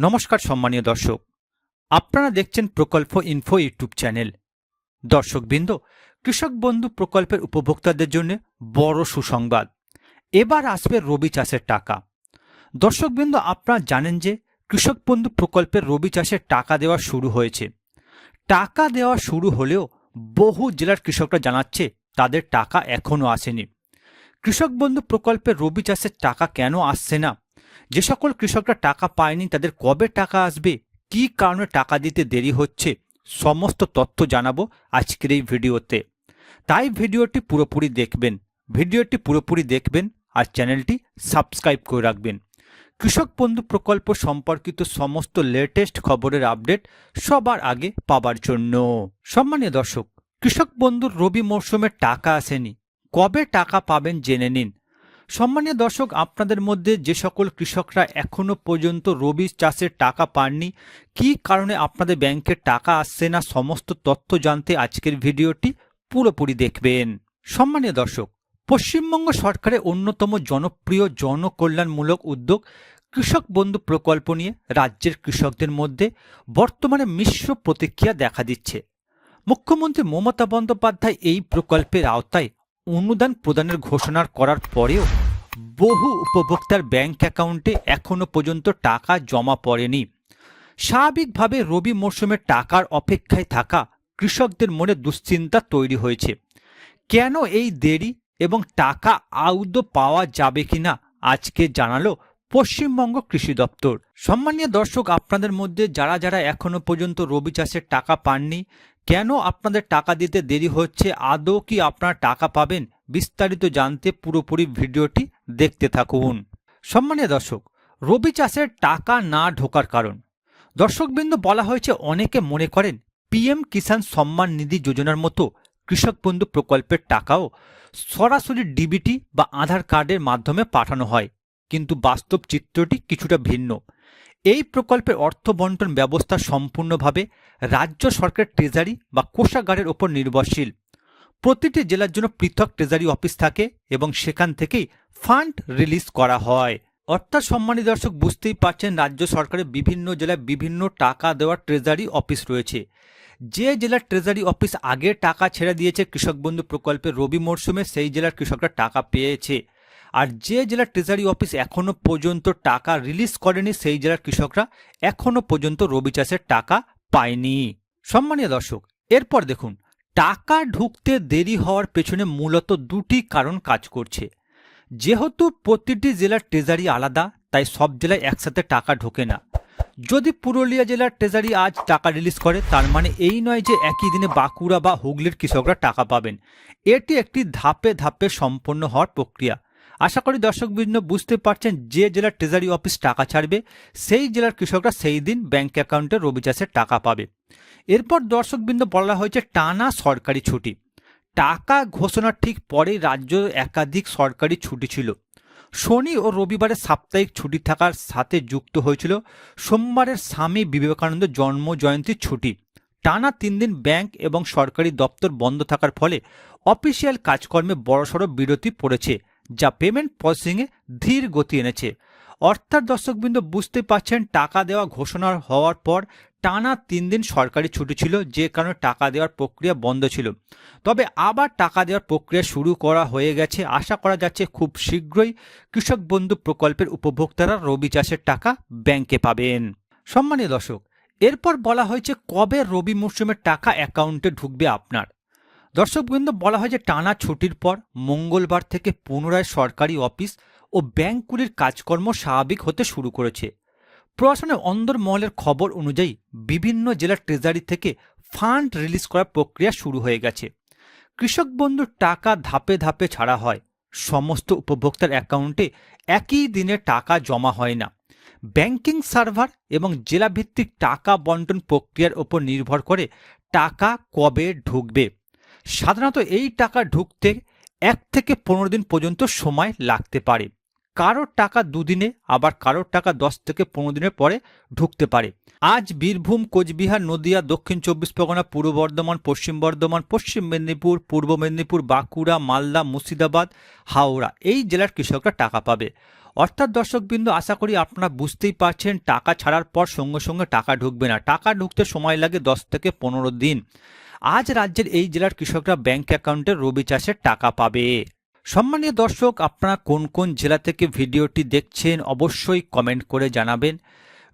নমস্কার সম্মানীয় দর্শক। আপনারা দেখছেন প্রকল্প ইনফো ইউটিউব চ্যানেল। দর্শকবৃন্দ, কৃষক বন্ধু প্রকল্পের উপভোক্তাদের জন্য বড় সুসংবাদ। এবার আসবে রবি চাষের টাকা। দর্শকবৃন্দ, আপনারা জানেন যে কৃষক বন্ধু প্রকল্পের রবি চাষের টাকা দেওয়া শুরু হয়েছে। টাকা দেওয়া শুরু হলেও বহু জেলার কৃষকরা জানাচ্ছে তাদের টাকা এখনও আসেনি। কৃষক বন্ধু প্রকল্পের রবি চাষের টাকা কেন আসছে না? যে সকল কৃষকরা টাকা পায়নি, তাদের কবে টাকা আসবে? কি কারণে টাকা দিতে দেরি হচ্ছে? সমস্ত তথ্য জানাব আজকের এই ভিডিওতে। তাই ভিডিওটি পুরোপুরি দেখবেন। ভিডিওটি পুরোপুরি দেখবেন আর চ্যানেলটি সাবস্ক্রাইব করে রাখবেন। কৃষক বন্ধু প্রকল্প সম্পর্কিত সমস্ত লেটেস্ট খবরের আপডেট সবার আগে পাবার জন্য। সম্মানীয় দর্শক, কৃষক বন্ধুর রবি মরশুমে টাকা আসেনি। কবে টাকা পাবেন জেনে নিন। সম্মানীয় দর্শক, আপনাদের মধ্যে যে সকল কৃষকরা এখনও পর্যন্ত রবি চাষের টাকা পাননি, কী কারণে আপনাদের ব্যাংকে টাকা আসছে না, সমস্ত তথ্য জানতে আজকের ভিডিওটি পুরোপুরি দেখবেন। সম্মানীয় দর্শক, পশ্চিমবঙ্গ সরকারের অন্যতম জনপ্রিয় জনকল্যাণমূলক উদ্যোগ কৃষক বন্ধু প্রকল্প নিয়ে রাজ্যের কৃষকদের মধ্যে বর্তমানে মিশ্র প্রতিক্রিয়া দেখা দিচ্ছে। মুখ্যমন্ত্রী মমতা বন্দ্যোপাধ্যায় এই প্রকল্পের আওতায় অনুদান প্রদানের ঘোষণা করার পরেও বহু উপভোক্তার ব্যাংক অ্যাকাউন্টে এখনও পর্যন্ত টাকা জমা পড়েনি। স্বাভাবিকভাবে রবি মরশুমে টাকার অপেক্ষায় থাকা কৃষকদের মনে দুশ্চিন্তা তৈরি হয়েছে। কেন এই দেরি এবং টাকা আউদো পাওয়া যাবে কিনা আজকে জানালো পশ্চিমবঙ্গ কৃষি দপ্তর। সম্মানীয় দর্শক, আপনাদের মধ্যে যারা যারা এখনও পর্যন্ত রবি চাষের টাকা পাননি, কেন আপনাদের টাকা দিতে দেরি হচ্ছে? আদৌ কি আপনারা টাকা পাবেন? বিস্তারিত জানতে পুরোপুরি ভিডিওটি দেখতে থাকুন। সম্মানীয় দর্শক, রবি চাষের টাকা না ঢোকার কারণ। দর্শকবৃন্দ বলা হয়েছে, অনেকে মনে করেন, পিএম কিষাণ সম্মান নিধি যোজনার মতো কৃষক বন্ধু প্রকল্পের টাকাও সরাসরি ডিবিটি বা আধার কার্ডের মাধ্যমে পাঠানো হয়। কিন্তু বাস্তব চিত্রটি কিছুটা ভিন্ন। এই প্রকল্পের অর্থ বন্টন ব্যবস্থা সম্পূর্ণভাবে রাজ্য সরকারের ট্রেজারি বা কোষাগারের ওপর নির্ভরশীল। প্রতিটি জেলার জন্য পৃথক ট্রেজারি অফিস থাকে এবং সেখান থেকেই ফান্ড রিলিজ করা হয়। অর্থাৎ সম্মানী দর্শক, বুঝতেই পারছেন রাজ্য সরকারের বিভিন্ন জেলায় বিভিন্ন টাকা দেওয়ার ট্রেজারি অফিস রয়েছে। যে জেলার ট্রেজারি অফিস আগে টাকা ছেড়ে দিয়েছে কৃষক বন্ধু প্রকল্পে রবি মরশুমে, সেই জেলার কৃষকরা টাকা পেয়েছে। আর যে জেলার ট্রেজারি অফিস এখনও পর্যন্ত টাকা রিলিজ করেনি, সেই জেলার কৃষকরা এখনও পর্যন্ত রবি চাষের টাকা পায়নি। সম্মানীয় দর্শক, এরপর দেখুন টাকা ঢুকতে দেরি হওয়ার পেছনে মূলত দুটি কারণ কাজ করছে। যেহেতু প্রতিটি জেলার ট্রেজারি আলাদা, তাই সব জেলায় একসাথে টাকা ঢোকে না। যদি পুরুলিয়া জেলার ট্রেজারি আজ টাকা রিলিজ করে, তার মানে এই নয় যে একই দিনে বাঁকুড়া বা হুগলির কৃষকরা টাকা পাবেন। এটি একটি ধাপে ধাপে সম্পন্ন হওয়ার প্রক্রিয়া। আশা করি দর্শকবৃন্দ বুঝতে পারছেন যে জেলার ট্রেজারি অফিস টাকা ছাড়বে, সেই জেলার কৃষকরা সেই দিন ব্যাংক অ্যাকাউন্টে রবি চাষের টাকা পাবে। এরপর দর্শকবৃন্দ বলা হয়েছে, টানা সরকারি ছুটি। টাকা ঘোষণার ঠিক পরেই রাজ্য একাধিক সরকারি ছুটি ছিল। শনি ও রবিবারে সাপ্তাহিক ছুটি থাকার সাথে যুক্ত হয়েছিল সোমবারের স্বামী বিবেকানন্দ জন্ম জয়ন্তীর ছুটি। টানা তিন দিন ব্যাংক এবং সরকারি দপ্তর বন্ধ থাকার ফলে অফিসিয়াল কাজকর্মে বড়সড় বিরতি পড়েছে, যা পেমেন্ট প্রসেসিংয়ে ধীর গতি এনেছে। অর্থাৎ দর্শকবৃন্দ বুঝতে পারছেন, টাকা দেওয়া ঘোষণা হওয়ার পর টানা তিন দিন সরকারি ছুটি ছিল, যে কারণে টাকা দেওয়ার প্রক্রিয়া বন্ধ ছিল। তবে আবার টাকা দেওয়ার প্রক্রিয়া শুরু করা হয়ে গেছে। আশা করা যাচ্ছে খুব শীঘ্রই কৃষক বন্ধু প্রকল্পের উপভোক্তারা রবি চাষের টাকা ব্যাংকে পাবেন। সম্মানীয় দর্শক, এরপর বলা হয়েছে কবে রবি মরশুমের টাকা অ্যাকাউন্টে ঢুকবে আপনার? দর্শকবৃন্দ বলা হয় যে টানা ছুটির পর মঙ্গলবার থেকে পুনরায় সরকারি অফিস ও ব্যাংকগুলির কাজকর্ম স্বাভাবিক হতে শুরু করেছে। প্রশাসনের অন্দরমহলের খবর অনুযায়ী বিভিন্ন জেলার ট্রেজারি থেকে ফান্ড রিলিজ করার প্রক্রিয়া শুরু হয়ে গেছে। কৃষক বন্ধুর টাকা ধাপে ধাপে ছাড়া হয়। সমস্ত উপভোক্তার অ্যাকাউন্টে একই দিনে টাকা জমা হয় না। ব্যাংকিং সার্ভার এবং জেলাভিত্তিক টাকা বন্টন প্রক্রিয়ার ওপর নির্ভর করে টাকা কবে ঢুকবে। সাধারণত এই টাকা ঢুকতে এক থেকে পনেরো দিন পর্যন্ত সময় লাগতে পারে। কারোর টাকা দুদিনে, আবার কারোর টাকা দশ থেকে পনেরো দিনের পরে ঢুকতে পারে। আজ বীরভূম, কোচবিহার, নদিয়া, দক্ষিণ চব্বিশ পরগনা, পূর্ব বর্ধমান, পশ্চিম বর্ধমান, পশ্চিম মেদিনীপুর, পূর্ব মেদিনীপুর, বাঁকুড়া, মালদা, মুর্শিদাবাদ, হাওড়া এই জেলার কৃষকরা টাকা পাবে। অর্থাৎ দর্শকবৃন্দ, আশা করি আপনারা বুঝতেই পারছেন, টাকা ছাড়ার পর সঙ্গে সঙ্গে টাকা ঢুকবে না। টাকা ঢুকতে সময় লাগে দশ থেকে পনেরো দিন। আজ রাজ্যের এই জেলার কৃষকরা ব্যাংক অ্যাকাউন্টে রবি চাষের টাকা পাবে। সম্মানীয় দর্শক, আপনারা কোন কোন জেলা থেকে ভিডিওটি দেখছেন অবশ্যই কমেন্ট করে জানাবেন।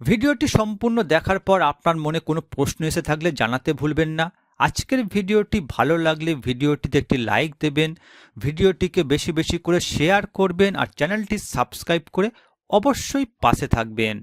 ভিডিওটি সম্পূর্ণ দেখার পর আপনার মনে কোনো প্রশ্ন এসে থাকলে জানাতে ভুলবেন না। আজকের ভিডিওটি ভালো লাগলে ভিডিওটিতে একটি লাইক দেবেন, ভিডিওটিকে বেশি বেশি করে শেয়ার করবেন আর চ্যানেলটি সাবস্ক্রাইব করে অবশ্যই পাশে থাকবেন।